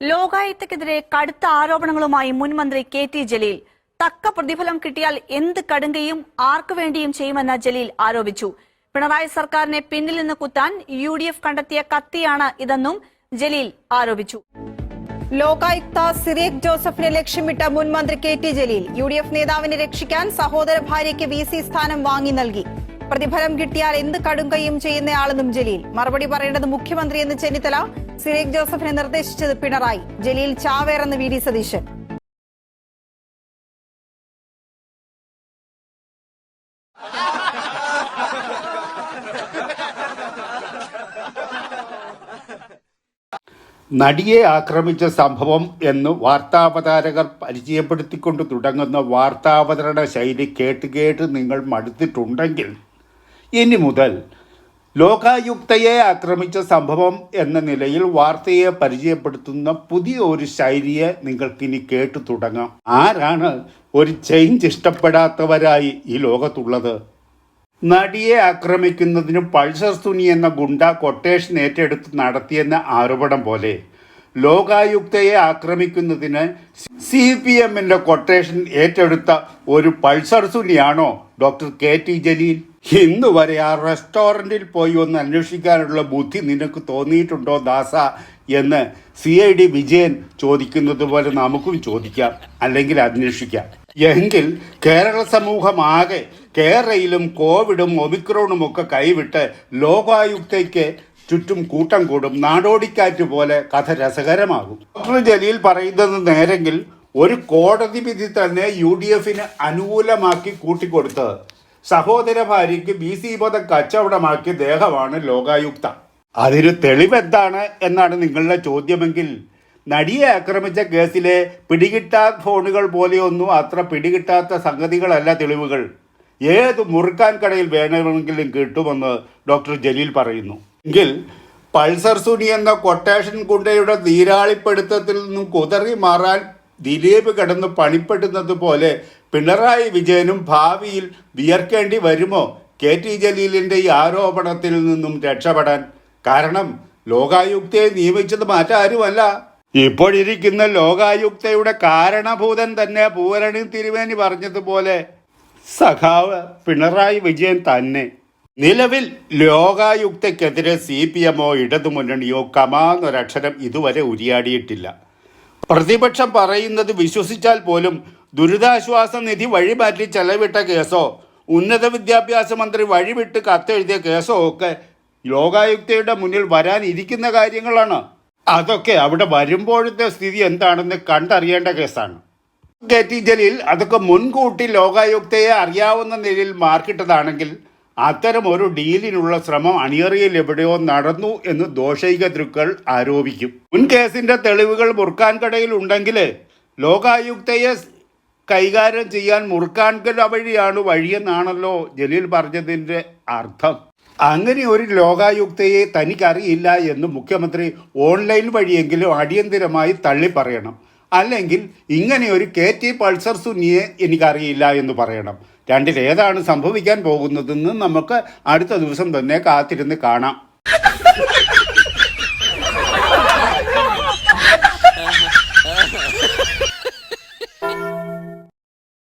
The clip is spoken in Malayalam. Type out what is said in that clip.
ലോകായുക്തക്കെതിരെ കടുത്ത ആരോപണങ്ങളുമായി മുൻ മന്ത്രി കെ ടി ജലീൽ. തക്ക പ്രതിഫലം കിട്ടിയാൽ എന്ത് കടുങ്കയും ആർക്കു വേണ്ടിയും ചെയ്യുമെന്ന് ജലീൽ ആരോപിച്ചു. പിണറായി സർക്കാരിനെ പിന്നിൽ നിന്ന് കുത്താൻ യു ഡി എഫ് കണ്ടെത്തിയ കത്തിയാണ് ഇതെന്നും ജലീൽ ആരോപിച്ചു. ലോകായുക്ത സിറിയക് ജോസഫിനെ ലക്ഷ്യമിട്ട മുൻ മന്ത്രി K T Jaleel U D F നേതാവിനെ രക്ഷിക്കാൻ സഹോദര ഭാര്യയ്ക്ക് വി സി സ്ഥാനം വാങ്ങി നൽകി. പ്രതിഫലം കിട്ടിയാൽ എന്ത് കടുങ്കയും ചെയ്യുന്നയാളെന്നും ജലീൽ. മറുപടി പറയേണ്ടത് മുഖ്യമന്ത്രിയെന്ന് ചെന്നിത്തല. സിറിയക് ജോസഫിനെ നിർദ്ദേശിച്ചത് പിണറായി. ജലീൽ ചാവേറെന്ന് വി ഡി സതീശൻ. നടിയെ ആക്രമിച്ച സംഭവം എന്ന് വാർത്താവതാരകർ പരിചയപ്പെടുത്തിക്കൊണ്ട് തുടങ്ങുന്ന വാർത്താവതരണ ശൈലി കേട്ട് കേട്ട് നിങ്ങൾ മടുത്തിട്ടുണ്ടെങ്കിൽ ഇനി മുതൽ ലോകായുക്തയെ ആക്രമിച്ച സംഭവം എന്ന നിലയിൽ വാർത്തയെ പരിചയപ്പെടുത്തുന്ന പുതിയ ഒരു ശൈലിയെ നിങ്ങൾക്കിനി കേട്ടു തുടങ്ങാം. ആരാണ് ഒരു ചേഞ്ച് ഇഷ്ടപ്പെടാത്തവരായി ഈ ലോകത്തുള്ളത്? നടിയെ ആക്രമിക്കുന്നതിന് പൾസർ സുനി എന്ന ഗുണ്ട കൊട്ടേഷൻ ഏറ്റെടുത്ത് നടത്തിയെന്ന ആരോപണം പോലെ ലോകായുക്തയെ ആക്രമിക്കുന്നതിന് സി പി എമ്മിന്റെ കൊട്ടേഷൻ ഏറ്റെടുത്ത ഒരു പൾസർ സുനിയാണോ ഡോക്ടർ കെ ടി ജലീൽ. ഇന്ന് വരെ ആ റെസ്റ്റോറന്റിൽ പോയി ഒന്ന് അന്വേഷിക്കാനുള്ള ബുദ്ധി നിനക്ക് തോന്നിയിട്ടുണ്ടോ ദാസ? എന്ന് സി ഐ ഡി വിജയൻ ചോദിക്കുന്നത് പോലെ നമുക്കും ചോദിക്കാം അല്ലെങ്കിൽ അന്വേഷിക്കാം. എങ്കിൽ കേരള സമൂഹമാകെ കേരളയിലും കോവിഡും ഒമിക്രോണും ഒക്കെ കൈവിട്ട് ലോകായുക്തയ്ക്ക് ചുറ്റും കൂട്ടം കൂടും നാടോടിക്കാറ്റ് പോലെ കഥ രസകരമാകും. ഡോക്ടർ ജലീൽ പറയുന്നത് നേരെങ്കിൽ ഒരു കോടതി വിധി തന്നെ യു ഡി എഫിന് അനുകൂലമാക്കി കൂട്ടിക്കൊടുത്തത് സഹോദര ഭാര്യയ്ക്ക് ബി സി പദം കച്ചവടമാക്കിയ ദേഹമാണ് ലോകായുക്ത. അതിന് തെളിവെന്താണ് എന്നാണ് നിങ്ങളുടെ ചോദ്യമെങ്കിൽ നടിയെ ആക്രമിച്ച കേസിലെ പിടികിട്ടാ ഫോണുകൾ പോലെയൊന്നും അത്ര പിടികിട്ടാത്ത സംഗതികളല്ല തെളിവുകൾ. ഏത് മുറുക്കാൻ കടയിൽ വേണമെങ്കിലും കിട്ടുമെന്ന് ഡോക്ടർ ജലീൽ പറയുന്നു. എങ്കിൽ പൾസർ സുനി എന്ന കൊട്ടേഷൻ ഗുണ്ടയുടെ നീരാളിപ്പെടുത്തത്തിൽ നിന്നും കുതറി മാറാൻ ദിലീപ് കിടന്ന് പണിപ്പെടുന്നത് പോലെ പിണറായി വിജയനും ഭാവിയിൽ വിയർക്കേണ്ടി വരുമോ? കെ ടി ജലീലിന്റെ ഈ ആരോപണത്തിൽ നിന്നും രക്ഷപ്പെടാൻ. കാരണം ലോകായുക്തയെ നിയമിച്ചത് മറ്റാരുമല്ല. ഇപ്പോഴിരിക്കുന്ന ലോകായുക്തയുടെ കാരണഭൂതൻ തന്നെ പൂരണി തിരുവേനി പറഞ്ഞതുപോലെ സഖാവ് പിണറായി വിജയൻ തന്നെ. നിലവിൽ ലോകായുക്തയ്ക്കെതിരെ സി പി എമ്മോ ഇടതുമുന്നണിയോ കമാന്നൊരക്ഷരം ഇതുവരെ ഉരിയാടിയിട്ടില്ല. പ്രതിപക്ഷം പറയുന്നത് വിശ്വസിച്ചാൽ പോലും ദുരിതാശ്വാസ നിധി വഴിമാറ്റി ചെലവിട്ട കേസോ ഉന്നത വിദ്യാഭ്യാസ മന്ത്രി വഴിവിട്ട് കത്തെഴുതിയ കേസോ ഒക്കെ ലോകായുക്തയുടെ മുന്നിൽ വരാനിരിക്കുന്ന കാര്യങ്ങളാണ്. അതൊക്കെ അവിടെ വരുമ്പോഴത്തെ സ്ഥിതി എന്താണെന്ന് കണ്ടറിയേണ്ട കേസാണ്. ടി ജലീൽ അതൊക്കെ മുൻകൂട്ടി ലോകായുക്തയെ അറിയാവുന്ന നിലയിൽ മാർക്കിട്ടതാണെങ്കിൽ അത്തരം ഒരു ഡീലിനുള്ള ശ്രമം അണിയറിയിൽ എവിടെയോ നടന്നു എന്ന് ദോഷൈക ദൃക്കൾ ആരോപിക്കും. മുൻ കേസിന്റെ തെളിവുകൾ മുറുക്കാൻ കടയിൽ ഉണ്ടെങ്കിൽ ലോകായുക്തയെ കൈകാര്യം ചെയ്യാൻ മുറുക്കാൻ കട വഴിയാണ് വഴിയെന്നാണല്ലോ ജലീൽ പറഞ്ഞതിന്റെ അർത്ഥം. അങ്ങനെ ഒരു ലോകായുക്തയെ തനിക്കറിയില്ല എന്ന് മുഖ്യമന്ത്രി ഓൺലൈൻ വഴിയെങ്കിലും അടിയന്തിരമായി തള്ളി പറയണം. അല്ലെങ്കിൽ ഇങ്ങനെ ഒരു കെ ടി പൾസർ സുനിയെ എനിക്കറിയില്ല എന്ന് പറയണം. രണ്ടിലേതാണ് സംഭവിക്കാൻ പോകുന്നതെന്ന് നമുക്ക് അടുത്ത ദിവസം തന്നെ കാത്തിരുന്ന് കാണാം.